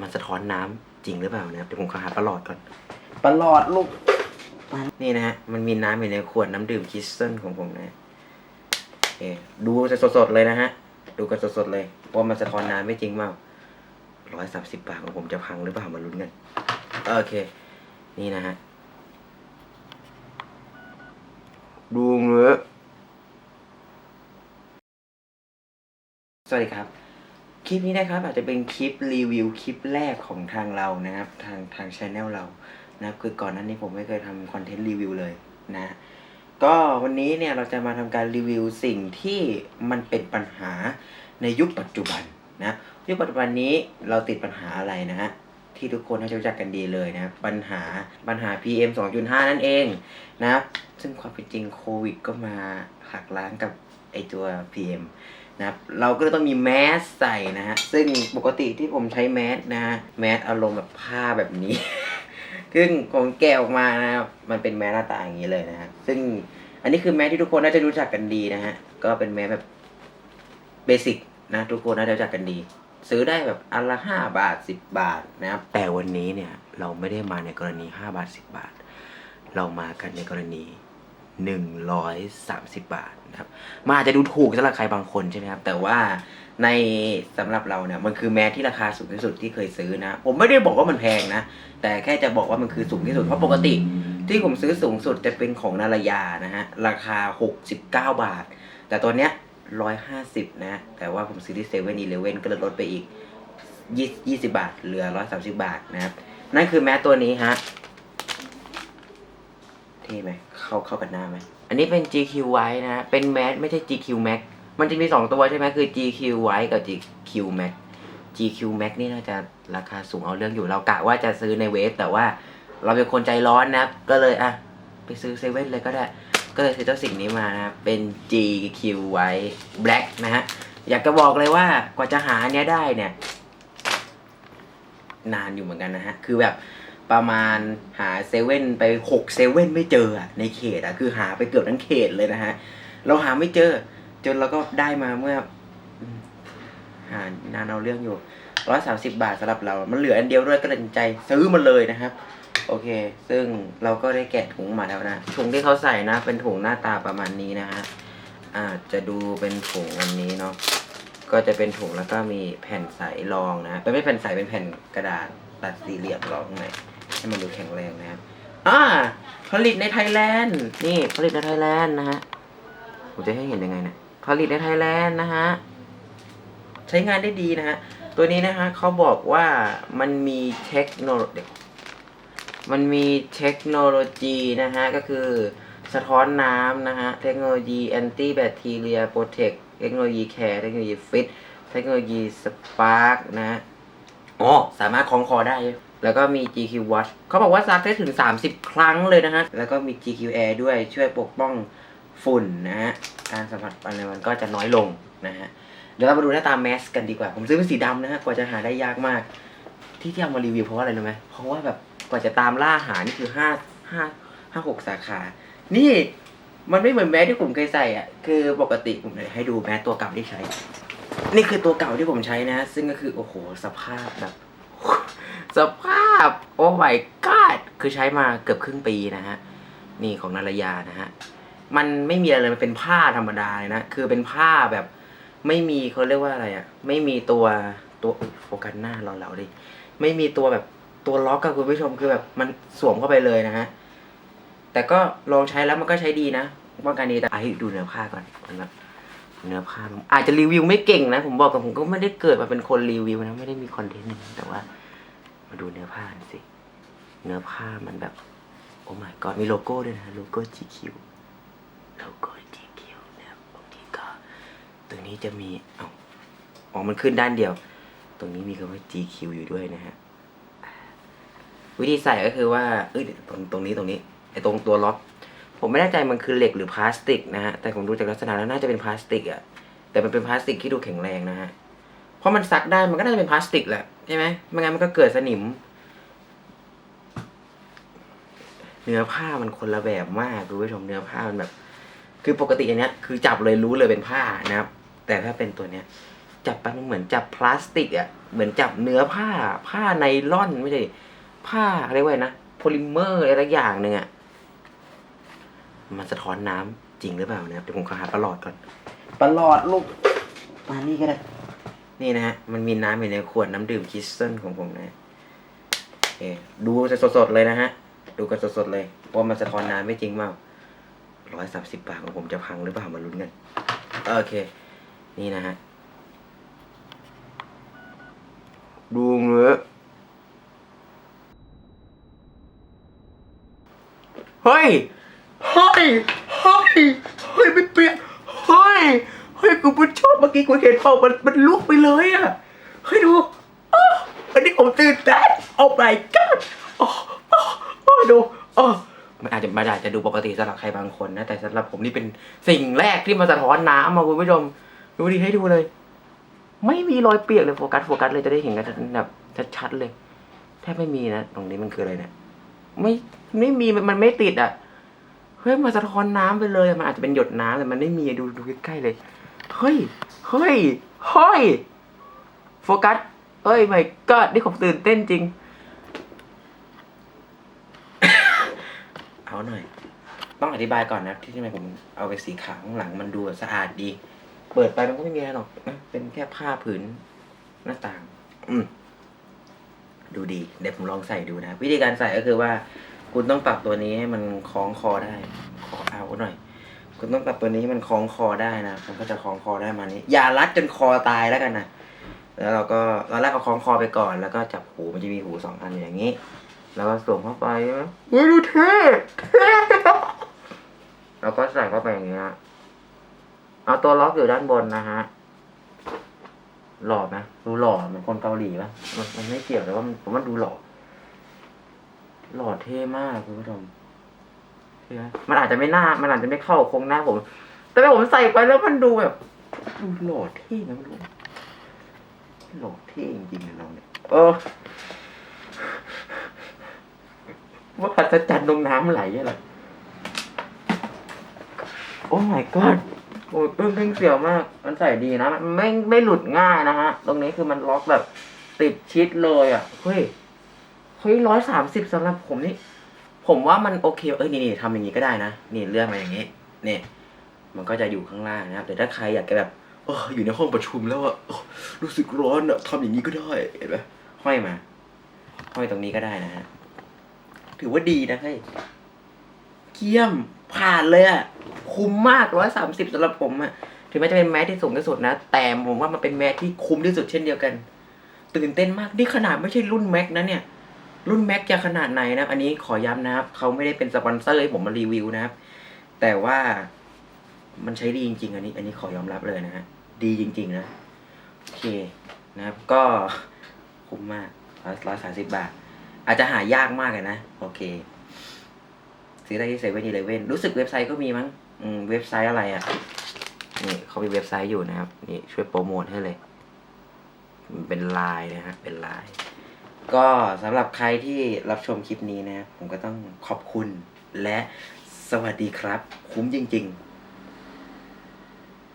มันสะท้อนน้ำจริงหรือเปล่านะครับเดี๋ยวผมขอหาปลาหลอดก่อนปลาหลอดลูกนี่นะฮะมันมีน้ำอยู่ในขวดน้ำดื่มคริสตัลของผมนะโอเคดูสดๆเลยนะฮะ ดูกันสดๆเลยว่ามันสะท้อนน้ำไม่จริงเปล่าร้อยสามสิบบาทของผมจะพังหรือเปล่ามาลุ้นกันโอเค นี่นะฮะดูเนื้อสวัสดีครับค ลิปนี้นะครับ อาจจะเป็นคลิปรีวิวคลิปแรกของทางเรานะครับ ทางทางช anel เรานะครับคือก่อนหน้านี้ผมไม่เคยทำคอนเทนต์รีวิวเลยนะ ก็วันนี้เนี่ยเราจะมาทำการรีวิวสิ่งที่มันเป็นปัญหาในยุคปัจจุบันนะยุคปัจจุบันนี้เราติดปัญหาอะไรนะฮะที่ทุกคนน่าจะรู้จักกันดีเลยนะปัญหาปัญหา PM 2.5 นั่นเองนะซึ่งความเป็นจริงโควิดก็มาหักล้างกับไอตัว PM นะครับเราก็เลยต้องมีแมสใส่นะฮะซึ่งปกติที่ผมใช้แมสนะฮะแมสอารมณ์แบบผ้าแบบนี้ ซึ่งผมแกะออกมานะครับมันเป็นแมสหน้าตาอย่างนี้เลยนะฮะซึ่งอันนี้คือแมสที่ทุกคนน่าจะรู้จักกันดีนะฮะก็เป็นแมสแบบเบสิกนะทุกคนน่าจะรู้จักกันดี ซื้อได้แบบอันละห้าบาทสิบบาทนะครับแต่วันนี้เนี่ยเราไม่ได้มาในกรณีห้าบาทสิบบาท เรามากันในกรณี หนึ่งร้อยสามสิบบาทนะครับมันอาจจะดูถูกสำหรับใครบางคนใช่ไหมครับ แต่ว่าในสำหรับเราเนี่ยมันคือแมสที่ราคาสูงที่สุดที่เคยซื้อนะ ผมไม่ได้บอกว่ามันแพงนะ แต่แค่จะบอกว่ามันคือสูงที่สุด เพราะปกติที่ผมซื้อสูงสุดจะเป็นของนารยานะฮะ ราคา 69 บาท แต่ตัวเนี้ย 150 นะ แต่ว่าผมซื้อที่เซเว่นอีเลเว่นก็ลยลดไปอีก 20 บาท เหลือ 130 บาทนะครับ นั่นคือแมสตัวนี้ฮะ ท่ไหมเข้าเข้ากันหน้าไหมอันนี้เป็น GQ White นะ เป็นแมสไม่ใช่ GQ Max มันจะมี 2 ตัวใช่ไหมคือ GQ White กับ GQ Max GQ Max นี่น่าจะราคาสูงเอาเรื่องอยู่เรากะว่าจะซื้อในเวฟแต่ว่าเราเป็นคนใจร้อนนะก็เลยอะไปซื้อเซเว่นเลยก็ได้ ก็เลยซื้อเจ้าสิ่งนี้มานะเป็น GQ White Black นะฮะอยากจะบอกเลยว่ากว่าจะหาอันเนี้ยได้เนี่ย นานอยู่เหมือนกันนะฮะ คือแบบ ประมาณหาเซเว่นไปหกเซเว่นไม่เจอในเขตอะคือหาไปเกือบทั้งเขตเลยนะฮะ เราหาไม่เจอ จนเราก็ได้มาเมื่อหานานเอาเรื่องอยู่ร้อยสามสิบาทสำหรับเรา มันเหลืออันเดียวด้วยก็เลยตัดใจซื้อมันเลยนะครับ โอเค ซึ่งเราก็ได้แกะถุงมาแล้วนะ ถุงที่เขาใส่นะ เป็นถุงหน้าตาประมาณนี้นะฮะอาจจะดูเป็นถุงอันนี้เนาะ ก็จะเป็นถุงแล้วก็มีแผ่นใสรองนะ เป็นไม่แผ่นใสเป็นแผ่นกระดาษตัดสี่เหลี่ยมรองข้างใน ให้มันดูแข็งแรงนะครับอ่าผลิตในไทยแลนด์นี่ผลิตในไทยแลนด์นะฮะผมจะให้เห็นยังไงนะผลิตในไทยแลนด์นะฮะใช้งานได้ดีนะฮะตัวนี้นะฮะเขาบอกว่ามันมีเทคโนโลยีมันมีเทคโนโลยีนะฮะก็คือสะท้อนน้ำนะฮะเทคโนโลยีแอนตี้แบคทีเรียโปรเทคเทคโนโลยีแคร์เทคโนโลยีฟิตเทคโนโลยีสปาร์กนะฮะอ๋อสามารถคล้องคอได้ แล้วก็มี GQ Watch เขาบอกว่าซักได้ถึง 30 ครั้งเลยนะฮะ แล้วก็มี GQ Air ด้วยช่วยปกป้องฝุ่นนะฮะ การสัมผัสอะไรมันก็จะน้อยลงนะฮะ เดี๋ยวเรามาดูหน้าตาแมสกันดีกว่า ผมซื้อเป็นสีดำนะฮะ กว่าจะหาได้ยากมาก ที่ที่เอามารีวิวเพราะว่าอะไรรู้ไหมเพราะว่าแบบกว่าจะตามล่าหานี่คือห้าห้าห้าหกสาขา นี่มันไม่เหมือนแมสที่ผมเคยใส่อะ คือปกติผมเลยให้ดูแมสตัวเก่าที่ใช้ นี่คือตัวเก่าที่ผมใช้นะ ซึ่งก็คือโอ้โหสภาพแบบ สภาพ โอ้ my god คือใช้มาเกือบครึ่งปีนะฮะ นี่ของนารยานะฮะ มันไม่มีอะไรเลยมันเป็นผ้าธรรมดาเลยนะ คือเป็นผ้าแบบ ไม่มีเขาเรียกว่าอะไรอะไม่มีตัวตัวโฟกัสหน้าเราเราดิ ไม่มีตัวแบบตัวล็อกกับคุณผู้ชมคือแบบมันสวมเข้าไปเลยนะฮะ แต่ก็ลองใช้แล้วมันก็ใช้ดีนะว่าการดีแต่ไอ้ดูเนื้อผ้าก่อนมันแบบเนื้อผ้ามันอาจจะรีวิวไม่เก่งนะ ผมบอกกับผมก็ไม่ได้เกิดมาเป็นคนรีวิวนะ ไม่ได้มีคอนเทนต์นะแต่ว่า มาดูเนื้อผ้าสิ เนื้อผ้ามันแบบ โอ้ my god มีโลโก้ด้วยนะ โลโก้ GQ โลโก้ GQ นะครับบางทีก็ตรงนี้จะมีเอ้าอ๋อ มันขึ้นด้านเดียว ตรงนี้มีคำว่า GQ อยู่ด้วยนะฮะ วิธีใส่ก็คือว่า เอ้ย ตรงตรงนี้ตรงนี้ ไอ้ตรงตัวล็อก ผมไม่แน่ใจมันคือเหล็กหรือพลาสติกนะฮะ แต่ผมดูจากลักษณะแล้วน่าจะเป็นพลาสติกอะแต่มันเป็นพลาสติกที่ดูแข็งแรงนะฮะ เพราะมันซักได้ มันก็น่าจะเป็นพลาสติกแหละ ใช่ไหมไม่งั้นมันก็เกิดสนิม เนื้อผ้ามันคนละแบบมากคุณผู้ชมเนื้อผ้ามันแบบ คือปกติอันเนี้ย คือจับเลยรู้เลยเป็นผ้านะครับ แต่ถ้าเป็นตัวเนี้ย จับไปมันเหมือนจับพลาสติกอะเหมือนจับเนื้อผ้า ผ้าไนล่อนไม่ใช่ผ้าเรียกว่านะโพลิเมอร์อะไรสักอย่างหนึ่งอะมันสะท้อนน้ำจริงหรือเปล่านะครับเดี๋ยวผมขอหาประหลอดก่อนประหลอดลูกมานี่ก็ได้ นี่นะฮะ มันมีน้ำอยู่ในขวดน้ำดื่มคิสตัลของผมนะโอเคดูสดๆเลยนะฮะ ดูกันสดๆเลยว่ามันสะท้อนน้ำไม่จริงเปล่าร้อยสามสิบบาทของผมจะพังหรือเปล่ามาลุ้นกัน โอเค นี่นะฮะ ดูเนื้อเฮ้ย เฮ้ย เฮ้ย เฮ้ยไม่เปลี่ยนเฮ้ย เฮ้ยกูมันชอบเมื่อกี้กูเห็นเปล่ามันมันลุกไปเลยอะเฮ้ยดูอ้าวอันนี้ผมตื่นเต้นโอ้ my god โอ้โอ้โอ้ดูโอ้มันอาจจะมันอาจจะดูปกติสำหรับใครบางคนนะ แต่สำหรับผมนี่เป็นสิ่งแรกที่มาสะท้อนน้ำมาคุณผู้ชมดูดิให้ดูเลย ไม่มีรอยเปียกเลยโฟกัสโฟกัสเลยจะได้เห็นกันแบบชัดๆเลยแทบไม่มีนะตรงนี้มันคืออะไรเนี่ยไม่ไม่มีมันไม่ติดอะเฮ้ยมันสะท้อนน้ำไปเลย มันอาจจะเป็นหยดน้ำแต่มันไม่มีดูดูใกล้ๆเลย เฮ้ย เฮ้ย เฮ้ย โฟกัส เอ้ยไม่ก็นี่ผมตื่นเต้นจริง เอาหน่อย ต้องอธิบายก่อนนะที่ทำไมผมเอาไปสีขาวข้างหลังมันดูสะอาดดี เปิดไปมันก็ไม่มีอะไรหรอกนะเป็นแค่ผ้าผืนหน้าต่าง อืมดูดี เดี๋ยวผมลองใส่ดูนะ วิธีการใส่ก็คือว่า คุณต้องปรับตัวนี้ให้มันคล้องคอได้ ขอเอาหน่อย คุณต้องปรับตัวนี้มันคล้องคอได้นะมันก็จะคล้องคอได้มานี้ อย่ารัดจนคอตายแล้วกันนะแล้วเราก็ตอนแรกเอาคล้องคอไปก่อน แล้วก็จับหูมันจะมีหูสองอันอย่างนี้ แล้วก็สวมเข้าไปเฮ้ยดูเท่เท่แล้วก็ใส่เข้าไปอย่างเงี้ยเอาตัวล็อกอยู่ด้านบนนะฮะหล่อไหมดูหล่อเหมือนคนเกาหลีปะมันมันไม่เกี่ยวแต่ว่ามันผมว่าดูหล่อหล่อเท่มากคุณผู้ชม มันอาจจะไม่น่า มันอาจจะไม่เข้าโครงหน้าผม แต่ว่าผมใส่ไปแล้วมันดูแบบดูหล่อเท่นะไม่รู้หล่อเท่จริงๆนะน้องเนี่ยเออว่าพัศจรรย์ลงน้ำไหลอะไรโอ้ my god โอ้ยอึ้งทึ่งเสียวมาก มันใส่ดีนะ มันไม่ไม่หลุดง่ายนะฮะ ตรงนี้คือมันล็อกแบบติดชิดเลยอะ เฮ้ย เฮ้ยร้อยสามสิบสำหรับผมนี่ ผมว่ามันโอเคเอ้ยนี่นี่ทำอย่างนี้ก็ได้นะนี่เลื่อนมาอย่างนี้นี่มันก็จะอยู่ข้างล่างนะครับแต่ถ้าใครอยากจะแบบเอออยู่ในห้องประชุมแล้วอะรู้สึกร้อนอะทำอย่างนี้ก็ได้เห็นไหมห้อยมาห้อยตรงนี้ก็ได้นะฮะถือว่าดีนะเฮ้ยเยี่ยมผ่านเลยอะคุ้มมากร้อยสามสิบสำหรับผมอะถึงแม้จะเป็นแมสที่สูงที่สุดนะ แต่ผมว่ามันเป็นแมสที่คุ้มที่สุดเช่นเดียวกัน ตื่นเต้นมากนี่ขนาดไม่ใช่รุ่นแม็กนะเนี่ย รุ่นแม็กจะขนาดไหนนะอันนี้ขอย้ำนะครับ เขาไม่ได้เป็นสปอนเซอร์ให้ผมมารีวิวนะครับ แต่ว่ามันใช้ดีจริง ๆ อันนี้ อันนี้ขอยอมรับเลยนะฮะ ดีจริง ๆ นะ โอเคนะครับ ก็คุ้มมากร้อยสามสิบบาท อาจจะหายากมากเลยนะ โอเค ซื้อได้ที่เซเว่นอีเลเว่นรู้สึกเว็บไซต์ก็มีมั้งอืมเว็บไซต์อะไรอะ่ะ นี่เขามีเว็บไซต์อยู่นะครับ นี่ช่วยโปรโมทให้เลย เป็นไลน์นะฮะ เป็นไลน์ ก็สำหรับใครที่รับชมคลิปนี้นะครับผมก็ต้องขอบคุณและสวัสดีครับ คุ้มจริง ๆ